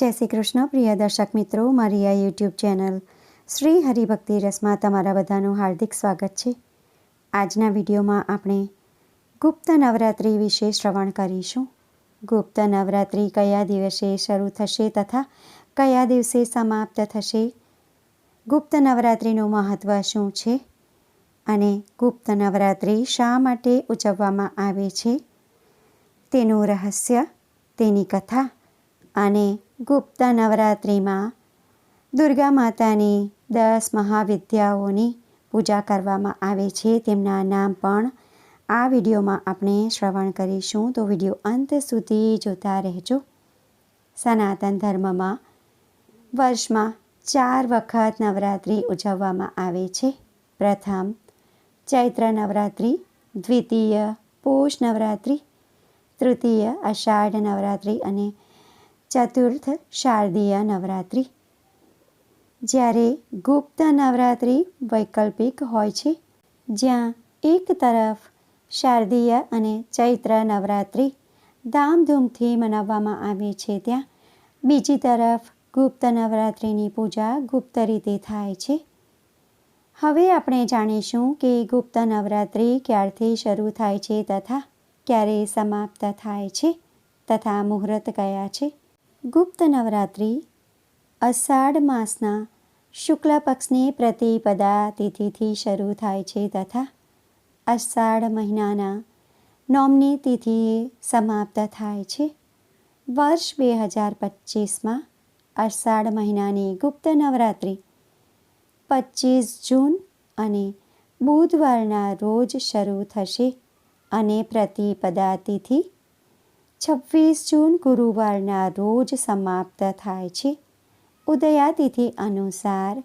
જય શ્રી કૃષ્ણ, પ્રિય દર્શક મિત્રો, મારી આ યુટ્યુબ ચેનલ શ્રી હરિભક્તિ રસમાં તમારા બધાનું હાર્દિક સ્વાગત છે. આજના વિડીયોમાં આપણે ગુપ્ત નવરાત્રિ વિશે શ્રવણ કરીશું. ગુપ્ત નવરાત્રિ કયા દિવસે શરૂ થશે તથા કયા દિવસે સમાપ્ત થશે? ગુપ્ત નવરાત્રિનું મહત્ત્વ શું છે? અને ગુપ્ત નવરાત્રિ શા માટે ઉજવવામાં આવે છે? તેનું રહસ્ય, તેની કથા અને ગુપ્ત નવરાત્રિમાં દુર્ગા માતાની દસ મહાવિદ્યાઓની પૂજા કરવામાં આવે છે. તેમના નામ પણ આ વિડીયોમાં આપણે શ્રવણ કરીશું. તો વીડિયો અંત સુધી જોતા રહેજો. સનાતન ધર્મમાં વર્ષમાં ચાર વખત નવરાત્રિ ઉજવવામાં આવે છે. પ્રથમ ચૈત્ર નવરાત્રિ, દ્વિતીય પોષ નવરાત્રિ, તૃતીય અષાઢ નવરાત્રિ અને ચતુર્થ શારદીય નવરાત્રિ. જ્યારે ગુપ્ત નવરાત્રિ વૈકલ્પિક હોય છે, જ્યાં એક તરફ શારદીય અને ચૈત્ર નવરાત્રિ ધામધૂમથી મનાવવામાં આવે છે, ત્યાં બીજી તરફ ગુપ્ત નવરાત્રિની પૂજા ગુપ્ત રીતે થાય છે. હવે આપણે જાણીશું કે ગુપ્ત નવરાત્રિ ક્યારથી શરૂ થાય છે તથા ક્યારે સમાપ્ત થાય છે તથા મુહૂર્ત કયા છે. ગુપ્ત નવરાત્રિ, અષાઢ માસના શુક્લ પક્ષની પ્રતિપદા તિથિથી શરૂ થાય છે તથા અષાઢ મહિનાના નોમની તિથિએ સમાપ્ત થાય છે. વર્ષ બે હજાર પચીસમાં અષાઢ મહિનાની ગુપ્ત નવરાત્રિ પચીસ જૂન અને બુધવારના રોજ શરૂ થશે અને પ્રતિપદા તિથિ છવ્વીસ જૂન ગુરુવારના રોજ સમાપ્ત થાય છે. ઉદયાતિથિ અનુસાર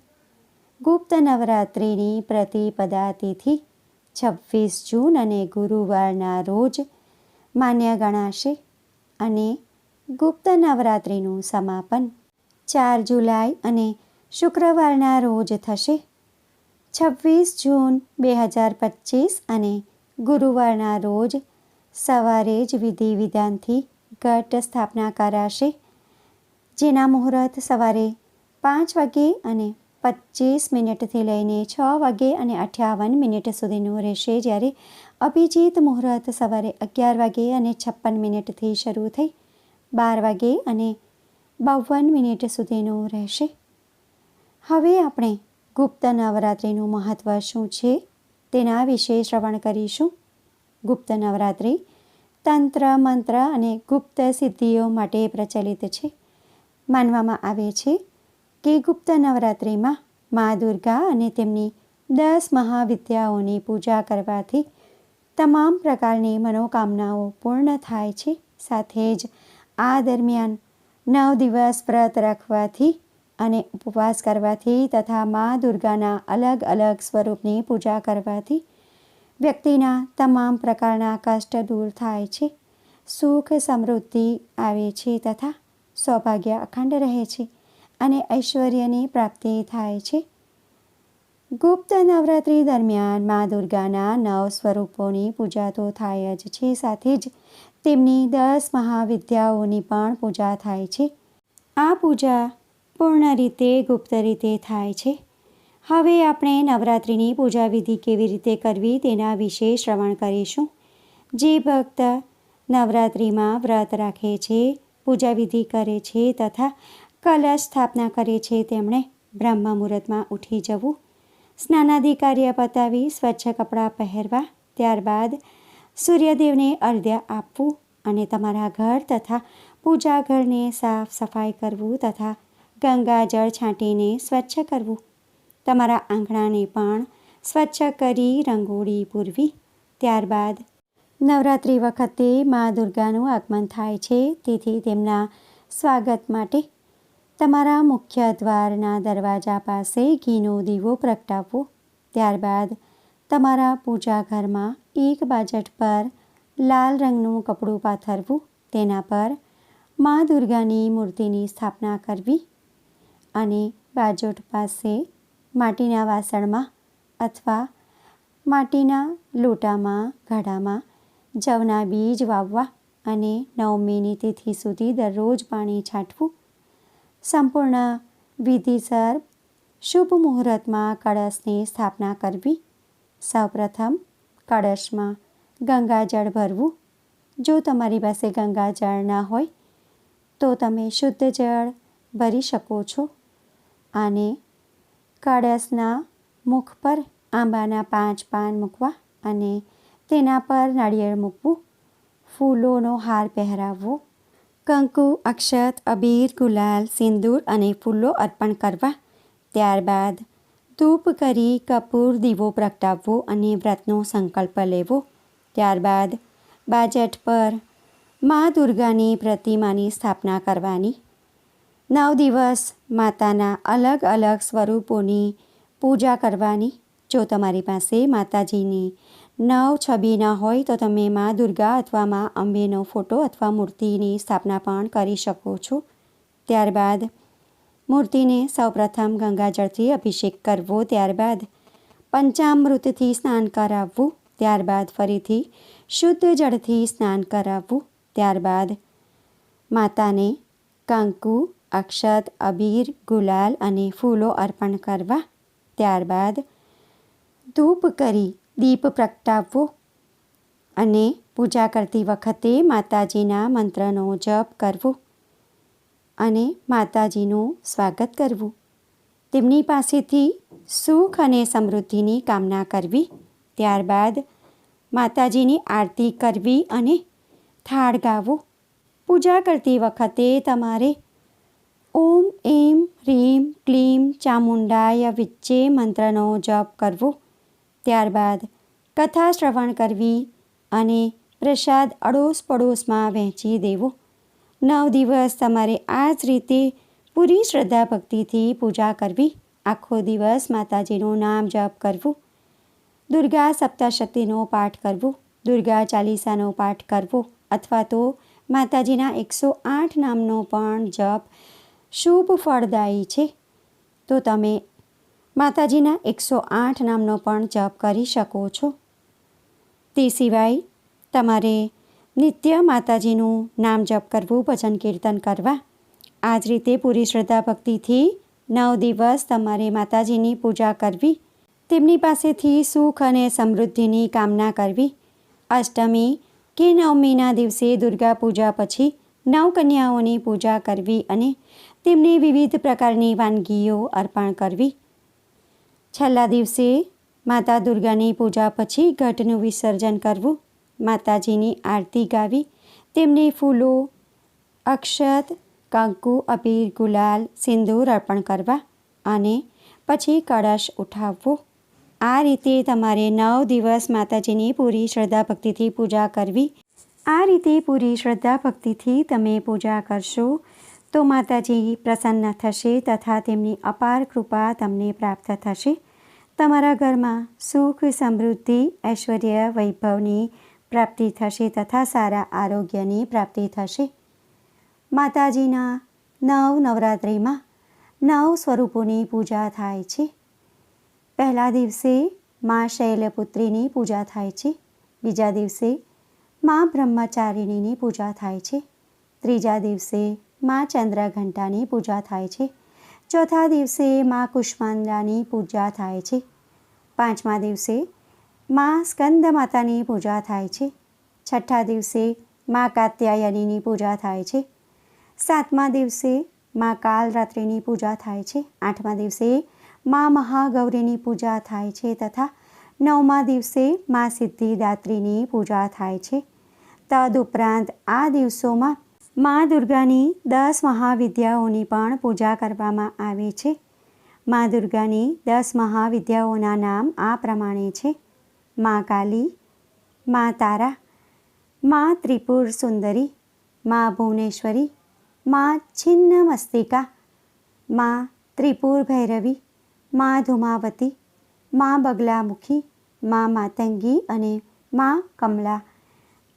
ગુપ્ત નવરાત્રિની પ્રતિપદા તિથિ છવ્વીસ જૂન અને ગુરુવારના રોજ માન્ય ગણાશે અને ગુપ્ત નવરાત્રિનું સમાપન ચાર જુલાઈ અને શુક્રવારના રોજ થશે. છવ્વીસ જૂન બે હજાર પચીસ અને ગુરુવારના રોજ સવારે જ વિધિ વિધાનથી ઘટ સ્થાપના કરાશે. જેના મુહૂર્ત સવારે પાંચ વાગે અને પચીસ મિનિટથી લઈને છ વાગે અને અઠ્યાવન મિનિટ સુધીનું રહેશે જ્યારે અભિજીત મુહૂર્ત સવારે અગિયાર વાગે અને છપ્પન મિનિટથી શરૂ થઈ બાર વાગે અને બાવન મિનિટ સુધીનું રહેશે. હવે આપણે ગુપ્ત નવરાત્રિનું મહત્ત્વ શું છે તેના વિશે શ્રવણ કરીશું. ગુપ્ત નવરાત્રિ, તંત્ર, મંત્ર અને ગુપ્ત સિદ્ધિઓ માટે પ્રચલિત છે. માનવામાં આવે છે કે ગુપ્ત નવરાત્રિમાં મા દુર્ગા અને તેમની દસ મહાવિદ્યાઓની પૂજા કરવાથી તમામ પ્રકારની મનોકામનાઓ પૂર્ણ થાય છે. સાથે જ આ દરમિયાન નવ દિવસ વ્રત રાખવાથી અને ઉપવાસ કરવાથી તથા મા દુર્ગાના અલગ અલગ સ્વરૂપની પૂજા કરવાથી વ્યક્તિના તમામ પ્રકારના કષ્ટ દૂર થાય છે. સુખ, સમૃદ્ધિ આવે છે તથા સૌભાગ્ય અખંડ રહે છે અને ઐશ્વર્યની પ્રાપ્તિ થાય છે. ગુપ્ત નવરાત્રિ દરમિયાન મા દુર્ગાના નવ સ્વરૂપોની પૂજા તો થાય જ છે, સાથે જ તેમની દસ મહાવિદ્યાઓની પણ પૂજા થાય છે. આ પૂજા પૂર્ણ રીતે ગુપ્ત રીતે થાય છે. હવે આપણે નવરાત્રિની પૂજા વિધિ કેવી રીતે કરવી તેના વિશે શ્રવણ કરીશું. જે ભક્ત નવરાત્રિમાં વ્રત રાખે છે પૂજા વિધિ કરે છે તથા કલશ સ્થાપના કરે છે, તેમણે બ્રહ્મ મુહૂર્તમાં ઉઠી જવું. સ્નાનાદિ કાર્ય પતાવી, સ્વચ્છ કપડાં પહેરવા, ત્યારબાદ સૂર્યદેવને અર્ધ્ય આપવું અને તમારા ઘર તથા પૂજા ઘરને સાફ સફાઈ કરવું તથા ગંગાજળ છાંટીને સ્વચ્છ કરવું. તમારા આંગણાને પણ સ્વચ્છ કરી રંગોળી પૂરવી. ત્યારબાદ નવરાત્રિ વખતે મા દુર્ગાનું આગમન થાય છે. તેથી તેમના સ્વાગત માટે તમારા મુખ્ય દ્વારના દરવાજા પાસે ઘીનો દીવો પ્રગટાવવો. ત્યારબાદ તમારા પૂજા ઘરમાં એક બાજટ પર લાલ રંગનું કપડું પાથરવું. તેના પર મા દુર્ગાની મૂર્તિની સ્થાપના કરવી અને બાજોટ પાસે માટીના વાસણમાં અથવા માટીના લોટામાં, ઘડામાં જવના બીજ વાવવા અને નવમીની તિથિ સુધી દરરોજ પાણી છાંટવું. સંપૂર્ણ વિધિસર શુભ મુહૂર્તમાં કળશની સ્થાપના કરવી. સૌપ્રથમ કળશમાં ગંગાજળ ભરવું. જો તમારી પાસે ગંગાજળ ના હોય, તો તમે શુદ્ધ જળ ભરી શકો છો. અને કળશના મુખ પર આંબાના પાંચ પાન મૂકવા અને તેના પર નાળિયેર મૂકવું, ફૂલોનો હાર પહેરાવવો, કંકુ, અક્ષત, અબીર, ગુલાલ, સિંદૂર અને ફૂલો અર્પણ કરવા, ત્યારબાદ ધૂપ કરી કપૂર દીવો પ્રગટાવવો અને વ્રતનો સંકલ્પ લેવો, ત્યારબાદ બાજેટ પર મા દુર્ગાની પ્રતિમાની સ્થાપના કરવાની નવ દિવસ માતાના અલગ અલગ સ્વરૂપોની પૂજા કરવાની. જો તમારી પાસે માતાજીની નવ છબી ન હોય તો તમે મા દુર્ગા અથવા માં અંબેનો ફોટો અથવા મૂર્તિની સ્થાપના પણ કરી શકો છો. ત્યારબાદ મૂર્તિને સૌપ્રથમ ગંગાજળથી અભિષેક કરવો, ત્યારબાદ પંચામૃતથી સ્નાન કરાવવું, ત્યારબાદ ફરીથી શુદ્ધ જળથી સ્નાન કરાવવું, ત્યારબાદ માતાને કંકુ અક્ષત, અબીર, ગુલાલ અને ફૂલો અર્પણ કરવા. ત્યારબાદ ધૂપ કરી દીપ પ્રગટાવવો અને પૂજા કરતી વખતે માતાજીના મંત્રનો જપ કરવો અને માતાજીનું સ્વાગત કરવું. તેમની પાસેથી સુખ અને સમૃદ્ધિની કામના કરવી. ત્યારબાદ માતાજીની આરતી કરવી અને થાળ ગાવો. પૂજા કરતી વખતે તમારે ઓમ, એમ હ્રીમ ક્લીમ, ચામુંડાય વિચ્ચે મંત્રનો જપ કરવો. ત્યારબાદ કથા શ્રવણ કરવી અને પ્રસાદ અડોશ પડોશમાં વહેંચી દેવો. નવ દિવસ તમારે આ જ રીતે પૂરી શ્રદ્ધા ભક્તિથી પૂજા કરવી. આખો દિવસ માતાજીનું નામ જપ કરવું. દુર્ગા સપ્તાશક્તિનો પાઠ કરવો. દુર્ગા ચાલીસાનો પાઠ કરવો અથવા તો માતાજીના એકસો આઠ નામનો પણ જપ શુભ ફળદાયી છે. તો તમે માતાજીના એકસો આઠ નામનો પણ જપ કરી શકો છો. તે સિવાય તમારે નિત્ય માતાજીનું નામ જપ કરવું, ભજન કીર્તન કરવા. આ જ રીતે પૂરી શ્રદ્ધા ભક્તિથી નવ દિવસ તમારે માતાજીની પૂજા કરવી, તેમની પાસેથી સુખ અને સમૃદ્ધિની કામના કરવી. અષ્ટમી કે નવમીના દિવસે દુર્ગા પૂજા પછી નવ કન્યાઓની પૂજા કરવી અને તેમને વિવિધ પ્રકારની વાનગીઓ અર્પણ કરવી. છેલ્લા દિવસે માતા દુર્ગાની પૂજા પછી ઘટનું વિસર્જન કરવું, માતાજીની આરતી ગાવી, તેમને ફૂલો, અક્ષત, કંકુ, અબીર, ગુલાલ, સિંદૂર અર્પણ કરવા અને પછી કળશ ઉઠાવવો. આ રીતે તમારે નવ દિવસ માતાજીની પૂરી શ્રદ્ધા ભક્તિથી પૂજા કરવી. આ રીતે પૂરી શ્રદ્ધા ભક્તિથી તમે પૂજા કરશો તો માતાજી પ્રસન્ન થશે તથા તેમની અપાર કૃપા તમને પ્રાપ્ત થશે. તમારા ઘરમાં સુખ, સમૃદ્ધિ, ઐશ્વર્ય, વૈભવની પ્રાપ્તિ થશે તથા સારા આરોગ્યની પ્રાપ્તિ થશે. માતાજીના નવ નવરાત્રિમાં નવ સ્વરૂપોની પૂજા થાય છે. પહેલા દિવસે મા શૈલપુત્રીની પૂજા થાય છે. બીજા દિવસે મા બ્રહ્મચારિણીની પૂજા થાય છે. ત્રીજા દિવસે મા ચંદ્રઘંટાની પૂજા થાય છે. ચોથા દિવસે મા કુષ્માંડાની પૂજા થાય છે. પાંચમા દિવસે મા સ્કંદ માતાની પૂજા થાય છે. છઠ્ઠા દિવસે મા કાત્યાયનીની પૂજા થાય છે. સાતમા દિવસે મા કાલરાત્રિની પૂજા થાય છે. આઠમા દિવસે મા મહાગૌરીની પૂજા થાય છે તથા નવમા દિવસે મા સિદ્ધિદાત્રીની પૂજા થાય છે. તદ ઉપરાંત આ દિવસોમાં મા દુર્ગાની દસ મહાવિદ્યાઓની પણ પૂજા કરવામાં આવે છે. મા દુર્ગાની દસ મહાવિદ્યાઓના નામ આ પ્રમાણે છે. મા કાલી, મા તારા, મા ત્રિપુર સુંદરી, મા ભુવનેશ્વરી, મા છિન્ન મસ્તિકા, મા ત્રિપુર ભૈરવી, મા ધુમાવતી, મા બગલામુખી, મા માતંગી અને મા કમલા.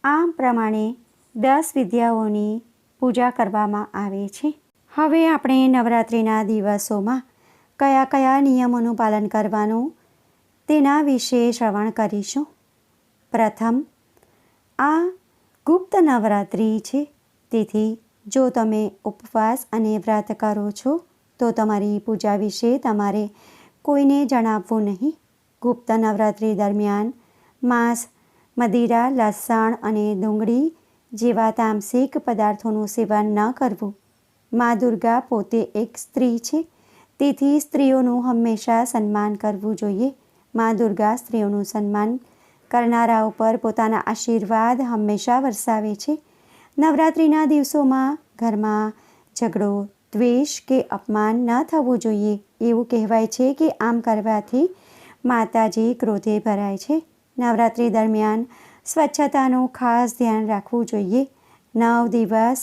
આ પ્રમાણે દસ વિદ્યાઓની પૂજા કરવામાં આવે છે. હવે આપણે નવરાત્રિના દિવસોમાં કયા કયા નિયમોનું પાલન કરવાનું તેના વિશે શ્રવણ કરીશું. પ્રથમ, આ ગુપ્ત નવરાત્રિ છે. તેથી જો તમે ઉપવાસ અને વ્રત કરો છો, તો તમારી પૂજા વિશે તમારે કોઈને જણાવવું નહીં. ગુપ્ત નવરાત્રિ દરમિયાન માંસ, મદિરા, લસણ અને ડુંગળી જેવા તામસિક પદાર્થોનું સેવન ન કરવું. મા દુર્ગા પોતે એક સ્ત્રી છે. તેથી સ્ત્રીઓનું હંમેશા સન્માન કરવું જોઈએ. મા દુર્ગા સ્ત્રીઓનું સન્માન કરનારા ઉપર પોતાના આશીર્વાદ હંમેશા વરસાવે છે. નવરાત્રિના દિવસોમાં ઘરમાં ઝઘડો, દ્વેષ કે અપમાન ન થવું જોઈએ. એવું કહેવાય છે કે આમ કરવાથી માતાજી ક્રોધે ભરાય છે. નવરાત્રિ દરમિયાન સ્વચ્છતાનું ખાસ ધ્યાન રાખવું જોઈએ. નવ દિવસ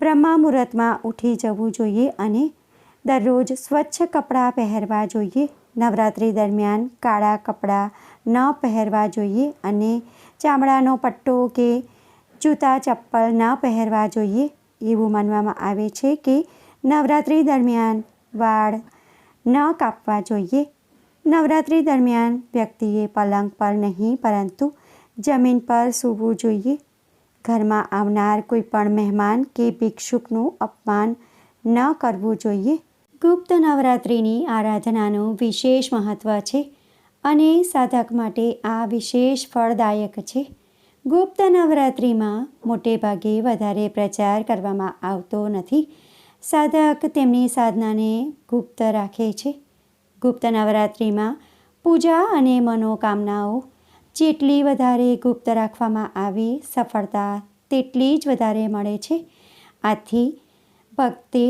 બ્રહ્મા મુહૂર્તમાં ઉઠી જવું જોઈએ અને દરરોજ સ્વચ્છ કપડાં પહેરવા જોઈએ. નવરાત્રિ દરમિયાન કાળા કપડાં ન પહેરવા જોઈએ અને ચામડાનો પટ્ટો કે જૂતા ચપ્પલ ન પહેરવા જોઈએ. એવું માનવામાં આવે છે કે નવરાત્રિ દરમિયાન વાળ ન કાપવા જોઈએ. નવરાત્રિ દરમિયાન વ્યક્તિએ પલંગ પર નહીં, પરંતુ જમીન પર સૂવું જોઈએ. ઘરમાં આવનાર કોઈ પણ મહેમાન કે ભિક્ષુકનું અપમાન ન કરવું જોઈએ. ગુપ્ત નવરાત્રિની આરાધનાનું વિશેષ મહત્ત્વ છે અને સાધક માટે આ વિશેષ ફળદાયક છે. ગુપ્ત નવરાત્રિમાં મોટે ભાગે વધારે પ્રચાર કરવામાં આવતો નથી. સાધક તેમની સાધનાને ગુપ્ત રાખે છે. ગુપ્ત નવરાત્રિમાં પૂજા અને મનોકામનાઓ જેટલી વધારે ગુપ્ત રાખવામાં આવે સફળતા, તેટલી જ વધારે મળે છે. આથી ભક્તે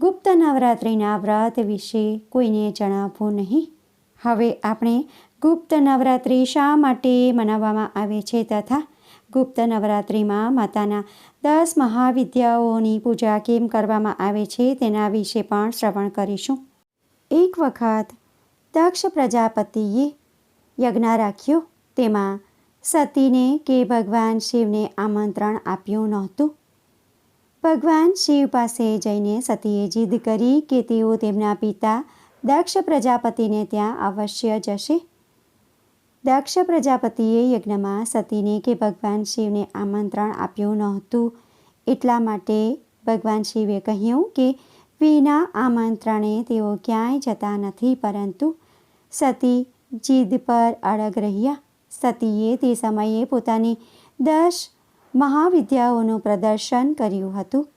ગુપ્ત નવરાત્રિના વ્રત વિશે કોઈને જણાવવું નહીં. હવે આપણે ગુપ્ત નવરાત્રિ શા માટે મનાવવામાં આવે છે તથા ગુપ્ત નવરાત્રિમાં માતાના દસ મહાવિદ્યાઓની પૂજા કેમ કરવામાં આવે છે તેના વિશે પણ શ્રવણ કરીશું. એક વખત દક્ષ પ્રજાપતિએ યજ્ઞ રાખ્યો. તેમાં સતીને કે ભગવાન શિવને આમંત્રણ આપ્યું નહોતું. ભગવાન શિવ પાસે જઈને સતીએ જીદ કરી કે તેઓ તેમના પિતા દક્ષ પ્રજાપતિને ત્યાં અવશ્ય જશે. દક્ષ પ્રજાપતિએ યજ્ઞમાં સતીને કે ભગવાન શિવને આમંત્રણ આપ્યું નહોતું એટલા માટે ભગવાન શિવે કહ્યું કે વિના આમંત્રણે તેઓ ક્યાંય જતા નથી, પરંતુ સતી જીદ પર અડગ રહ્યા. સતીએ તે સમયે પોતાની દસ મહાવિદ્યાઓનું પ્રદર્શન કર્યું હતું.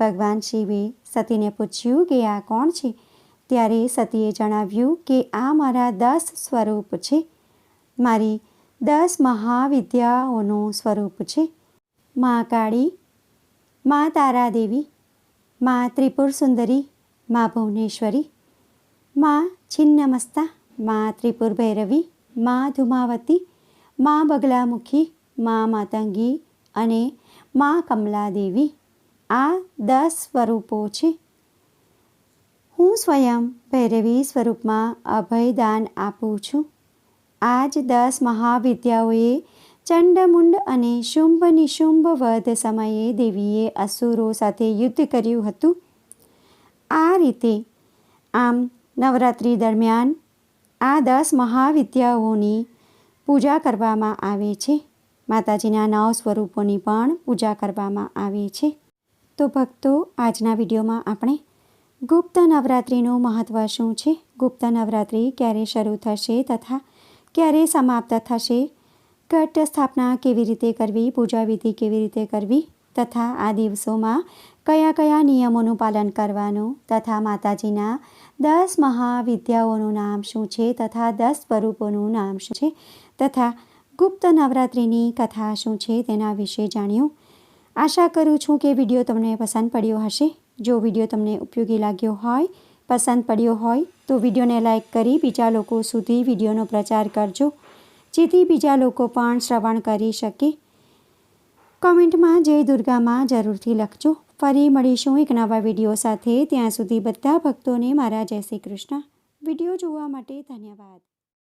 ભગવાન શિવે સતીને પૂછ્યું કે આ કોણ છે? ત્યારે સતીએ જણાવ્યું કે આ મારા દસ સ્વરૂપ છે. મારી દસ મહાવિદ્યાઓનું સ્વરૂપ છે. મા કાળી, મા તારાદેવી, મા ત્રિપુર સુંદરી મા ભુવનેશ્વરી, મા છિન્નમસ્તા, મા ત્રિપુર ભૈરવી મા ધુમાવતી મા બગલામુખી, મા માતંગી અને મા કમલાદેવી આ દસ સ્વરૂપો છે. હું સ્વયં ભૈરવી સ્વરૂપમાં અભયદાન આપું છું. આ જ દસ મહાવિદ્યાઓએ ચંડમુંડ અને શુંભ નિશુંભ વધ સમયે દેવીએ અસુરો સાથે યુદ્ધ કર્યું હતું. આ રીતે આમ નવરાત્રિ દરમિયાન આ દસ મહાવિદ્યાઓની પૂજા કરવામાં આવે છે. માતાજીના નવ સ્વરૂપોની પણ પૂજા કરવામાં આવે છે. તો ભક્તો, આજના વિડીયોમાં આપણે ગુપ્ત નવરાત્રિનું મહત્ત્વ શું છે? ગુપ્ત નવરાત્રિ ક્યારે શરૂ થશે તથા ક્યારે સમાપ્ત થશે? ઘટ સ્થાપના કેવી રીતે કરવી? પૂજા વિધિ કેવી રીતે કરવી? તથા આ દિવસોમાં કયા કયા નિયમોનું પાલન કરવાનું? તથા માતાજીના દસ મહાવિદ્યાઓનું નામ શું છે? તથા દસ સ્વરૂપોનું નામ શું છે? તથા ગુપ્ત નવરાત્રિની કથા શું છે તેના વિશે જાણ્યું. આશા કરું છું કે વીડિયો તમને પસંદ પડ્યો હશે. જો વીડિયો તમને ઉપયોગી લાગ્યો હોય, પસંદ પડ્યો હોય, તો વિડીયોને લાઇક કરી બીજા લોકો સુધી વિડીયોનો પ્રચાર કરજો, જેથી બીજા લોકો પણ શ્રવણ કરી શકે. કોમેન્ટમાં જય દુર્ગામાં જરૂરથી લખજો. ફરી મળીશું એક નવા વીડિયો સાથે. ત્યાં સુધી બધા ભક્તોને મારા જય શ્રી કૃષ્ણ. વીડિયો જોવા માટે ધન્યવાદ.